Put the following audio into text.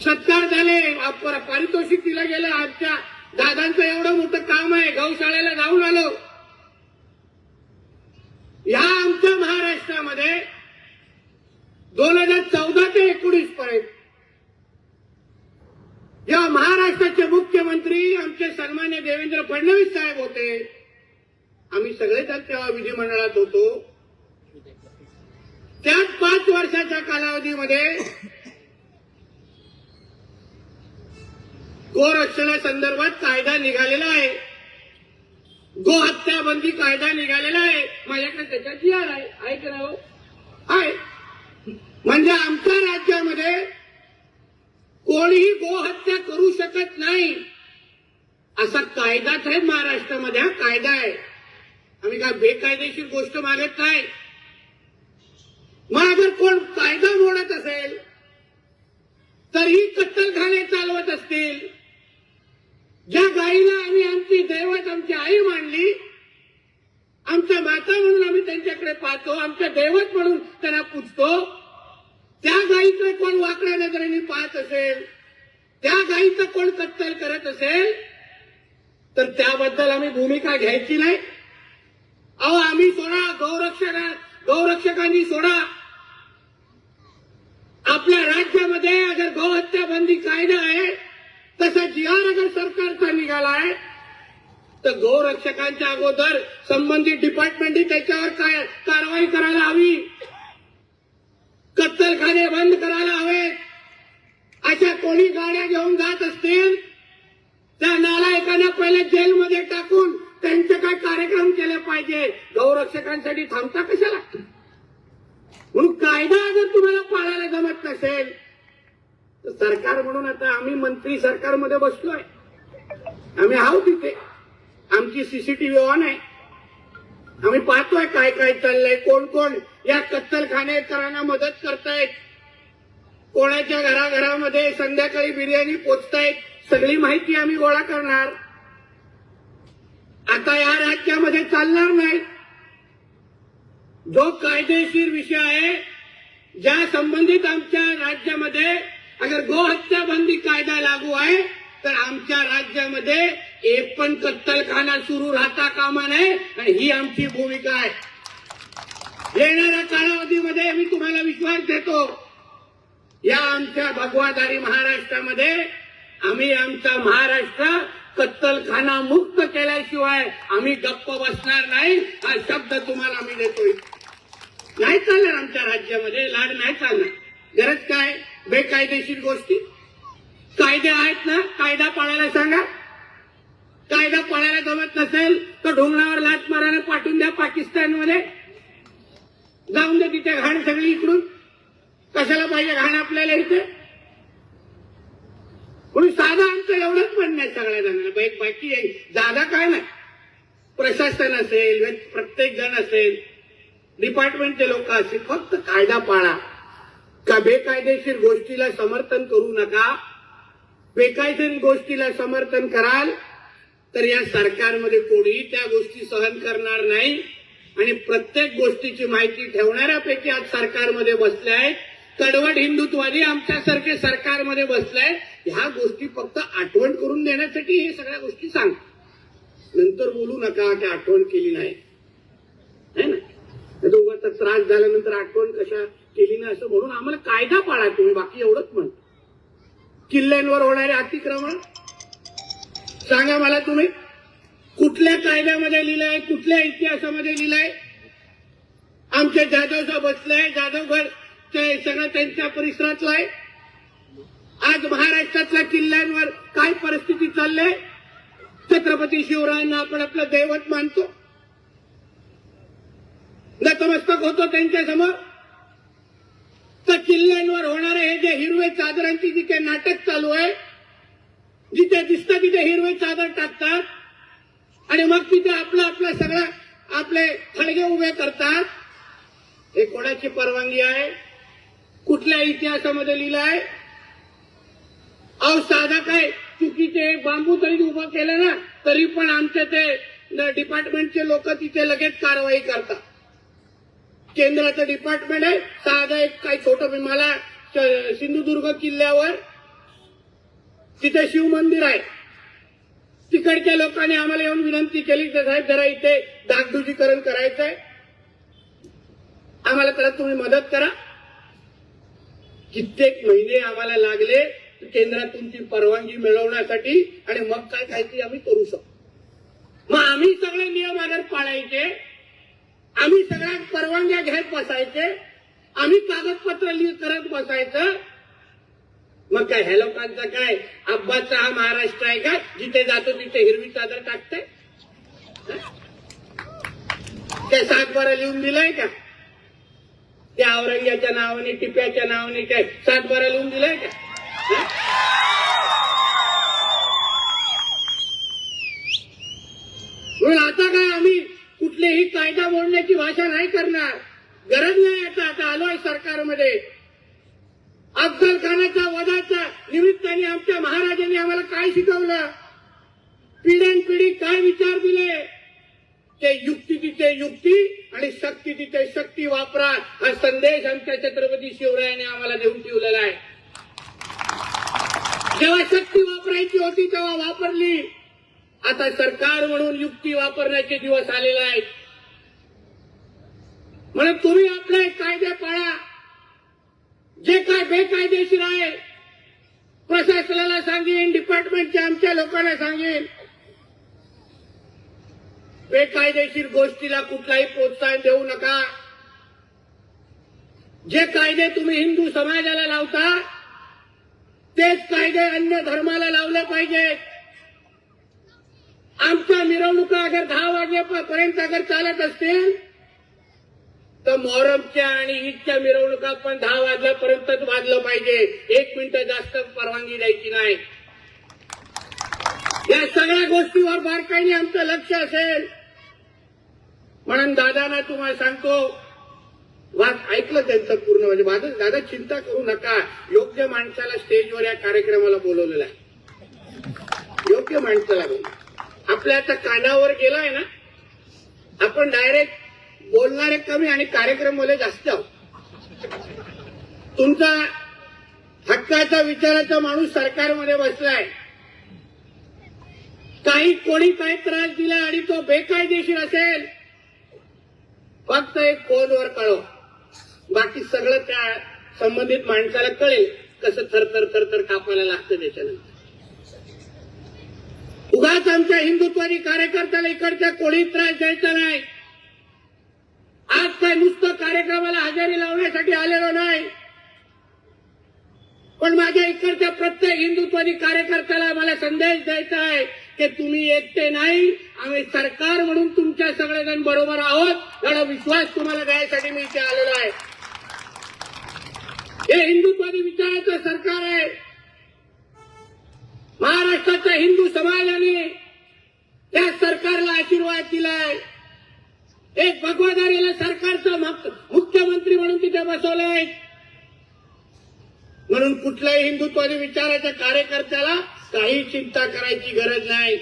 सत्कार झाले. पारितोषिक दिलं गेलं. आमच्या दादांचं एवढं मोठं काम आहे. गौशाळेला जाऊन आलो. या आमच्या महाराष्ट्रामध्ये दोन हजार चौदा ते एकोणीस पर्यंत जेव्हा महाराष्ट्राचे मुख्यमंत्री आमचे सन्मान्य देवेंद्र फडणवीस साहेब होते. आम्ही सगळे तेव्हा विधिमंडळात होतो. त्याच पाच वर्षाच्या कालावधीमध्ये गोरक्षणासंदर्भात कायदा निघालेला आहे. गोहत्या बंदी कायदा निघालेला आहे. माझ्याकडे त्याच्यात जी आर आहे ऐकलं हो? आहे. म्हणजे आमच्या राज्यामध्ये कोणीही गोहत्या करू शकत नाही. असा कायदाच आहे महाराष्ट्रामध्ये हा कायदा आहे. आम्ही काय बेकायदेशीर गोष्ट मागत नाही. मग अगर कोण कायदा मोडत असेल तरीही कत्तलखाने चालवत असतील. दैवत आमची आई मानली आमच्या माता म्हणून आम्ही त्यांच्याकडे पाहतो. आमच्या दैवत म्हणून त्यांना पूजतो. त्या गाईचं कोण वाकड्या नजरेने पाहत असेल त्या गाईचं कोण कत्तल करत असेल तर त्याबद्दल आम्ही भूमिका घ्यायची नाही. अहो आम्ही सोडा गौरक्षक गौरक्षकांनी सोडा. आपल्या राज्यामध्ये अगर गौहत्या बंदी कायदा आहे तसा जी आर अगर सरकारचा निघाला आहे तर गौरक्षकांच्या अगोदर संबंधित डिपार्टमेंटनी त्याच्यावर काय कारवाई करायला हवी? कत्तलखाने बंद करायला हवेत. अशा कोणी गाड्या घेऊन जात असतील त्या नालायकांना पहिले जेलमध्ये टाकून त्यांचे काय कार्यक्रम केले पाहिजे? गौरक्षकांसाठी थांबता कशाला? म्हणून कायदा जर तुम्हाला पाळायला जमत नसेल तर सरकार म्हणून आता आम्ही मंत्री सरकारमध्ये बसलोय. आम्ही आहोत तिथे आमची सीसीटीव्ही ऑन आहे. आम्ही पाहतोय काय काय चाललंय कोण कोण या कत्तलखानेकरांना मदत करतायत. कोणाच्या घराघरामध्ये संध्याकाळी बिर्याणी पोचतायत सगळी माहिती आम्ही गोळा करणार. आता या राज्यामध्ये चालणार नाही. जो कायदेशीर विषय आहे ज्या संबंधित आमच्या राज्यामध्ये अगर गोहत्या बंदी कायदा लागू आहे तर आमच्या राज्यामध्ये एक पण कत्तलखाना सुरू राहता कामा नये आणि ही आमची भूमिका आहे. येणाऱ्या कालावधीमध्ये मी तुम्हाला विश्वास देतो या आमच्या भगवादारी महाराष्ट्रामध्ये आम्ही आमचा महाराष्ट्र कत्तलखाना मुक्त केल्याशिवाय आम्ही गप्प बसणार नाही हा शब्द तुम्हाला आम्ही देतोय. नाही चालणार आमच्या राज्यामध्ये लाड नाही चालणार. गरज काय? बेकायदेशीर गोष्टी. कायदे आहेत ना? कायदा पाळायला सांगा. कायदा पाळायला जमत नसेल तर ढोंगणावर लाच मारायला पाठवून द्या पाकिस्तानमध्ये. जाऊन दे तिथे घाण सगळी इकडून. कशाला पाहिजे घाण आपल्याला इथे? म्हणून साधा आमचं एवढंच म्हणणं आहे सगळ्या जणांना. बाई- बाकी आहे. जागा काय नाही? प्रशासन असेल प्रत्येक जण असेल. डिपार्टमेंटचे लोक असतील फक्त कायदा पाळा. का बेकायदेशीर गोष्टीला समर्थन करू नका? बेकायदेशीर गोष्टीला समर्थन कराल तर या सरकारमध्ये कोणीही त्या गोष्टी सहन करणार नाही. आणि प्रत्येक गोष्टीची माहिती ठेवणाऱ्यापैकी आज सरकारमध्ये बसले आहेत. तडवट हिंदुत्वादी आमच्यासारखे सरकारमध्ये बसले ह्या गोष्टी फक्त आठवण करून देण्यासाठी हे सगळ्या गोष्टी सांग. नंतर बोलू नका की आठवण केली नाही. है ना? नाही तर उगाच त्रास झाल्यानंतर आठवण कशा केली नाही असं म्हणून आम्हाला कायदा पाळा तुम्ही. बाकी एवढंच म्हणतो किल्ल्यांवर होणारे अतिक्रमण सांगा मला तुम्ही. कुठल्या कायद्यामध्ये लिहिलंय कुठल्या इतिहासामध्ये लिहिलंय? आमचे जाधव बसले जाधवघर ते सगळं त्यांच्या परिसरातला आहे. आज महाराष्ट्रातल्या किल्ल्यांवर काय परिस्थिती चालली छत्रपती शिवरायांना आपण आपलं दैवत मानतो. नतमस्तक होतो त्यांच्यासमोर. तर किल्ल्यांवर होणारे हे जे हिरवे चादरांची जी काही नाटक चालू आहे जिथे दिसतं तिथे हिरवे चादर टाकतात. आणि मग तिथे आपलं आपलं सगळं आपले थडगे उभे करतात. हे कोणाची परवानगी आहे? कुठल्या इतिहासामध्ये लिहिलं आहे अहो साधा काय चुकीचे बांबू तरी उभं केलं ना तरी पण आमचे ते डिपार्टमेंटचे लोक तिथे लगेच कारवाई करतात. केंद्राचं डिपार्टमेंट आहे साधा एक काही छोटं मला सिंधुदुर्ग किल्ल्यावर तिथे शिवमंदिर आहे. तिकडच्या लोकांनी आम्हाला येऊन विनंती केली तर साहेब जरा इथे डागडुजीकरण करायचंय आम्हाला त्याला तुम्ही मदत करा. कित्येक महिने आम्हाला लागले केंद्रातून ती परवानगी मिळवण्यासाठी आणि मग काय काहीतरी आम्ही करू शकतो. मग आम्ही सगळे नियम आदर पाळायचे आम्ही सगळ्या परवानग्या घेत बसायचे आम्ही कागदपत्र करत बसायचं मग काय ह्या लोकांचा काय? अब्बाचा हा महाराष्ट्र आहे का? जिथे जातो तिथे हिरवी चादर टाकते काय सातबारा लिहून दिलाय का? त्या औरंग्याच्या नावाने टिप्याच्या नावाने काय सातबारा लिहून दिलाय का? म्हणून आता काय आम्ही कुठलेही कायदा मोडण्याची भाषा नाही करणार. गरज नाही आता आता आलोय सरकारमध्ये. अफजल खानाच्या वधाच्या निमित्ताने आमच्या महाराजांनी आम्हाला काय शिकवलं? पिढ्यानपिढी काय विचार दिले? ते युक्ती तिथे युक्ती आणि शक्ती तिथे शक्ती वापरा हा संदेश आमच्या छत्रपती शिवरायाने आम्हाला देऊन ठेवलेला आहे. जेव्हा शक्ती वापरायची होती तेव्हा वापरली. आता सरकार म्हणून युक्ती वापरण्याचे दिवस आलेले आहेत. म्हणून तुम्ही आपले कायदे पाळा जे काय बेकायदेशीर आहे प्रशासनाला सांगेन आमच्या लोकांना सांगेन. बेकायदेशीर गोष्टीला कुठलाही प्रोत्साहन देऊ नका. जे कायदे तुम्ही हिंदू समाजाला लावता तेच कायदे अन्य धर्माला लावले पाहिजेत. आमच्या मिरवणुका अगर दहा वाजेपर्यंत अगर चालत असतील तर मोहरमच्या आणि ईदच्या मिरवणुका पण दहा वाजल्यापर्यंतच वाजलं पाहिजे. एक मिनिटं जास्त परवानगी द्यायची नाही. या सगळ्या गोष्टीवर बारकाईने आमचं लक्ष असेल. म्हणून दादांना तुम्हाला सांगतो वाद ऐकलं त्यांचं पूर्ण म्हणजे माझं दादा चिंता करू नका. योग्य माणसाला स्टेजवर या कार्यक्रमाला बोलवलेलं आहे. योग्य माणसाला बोल आपल्या आता कानावर गेलाय ना आपण डायरेक्ट बोलणारे कमी आणि कार्यक्रम वाले जास्त आहोत. तुमचा हक्काचा विचाराचा माणूस सरकारमध्ये बसलाय. काही कोणी काय त्रास दिला आणि तो बेकायदेशीर असेल फक्त एक फोनवर कळव. बाकी सगळं त्या संबंधित माणसाला कळेल कसं थरथर थरथर कापायला लागतं त्याच्यानंतर. उगाच आमच्या हिंदुत्वादी कार्यकर्त्याला इकडच्या कोणी त्रास द्यायचा नाही. आज काय नुसतं कार्यक्रमाला हजेरी लावण्यासाठी आलेलो नाही. पण माझ्या इकडच्या प्रत्येक हिंदुत्वादी कार्यकर्त्याला मला संदेश द्यायचा आहे. ते तुम्ही एकटे नाही. आम्ही सरकार म्हणून तुमच्या सगळेजण बरोबर आहोत. एवढा विश्वास तुम्हाला घ्यायसाठी मी इथे आलेलो आहे. हे हिंदुत्वादी विचाराचं सरकार आहे. महाराष्ट्राच्या हिंदू समाजाने त्या सरकारला आशीर्वाद दिलाय. एक भगवादारीला सरकारचं मुख्यमंत्री म्हणून तिथे बसवलंय. म्हणून कुठल्याही हिंदुत्वादी विचाराच्या कार्यकर्त्याला काही चिंता करायची गरज नाही.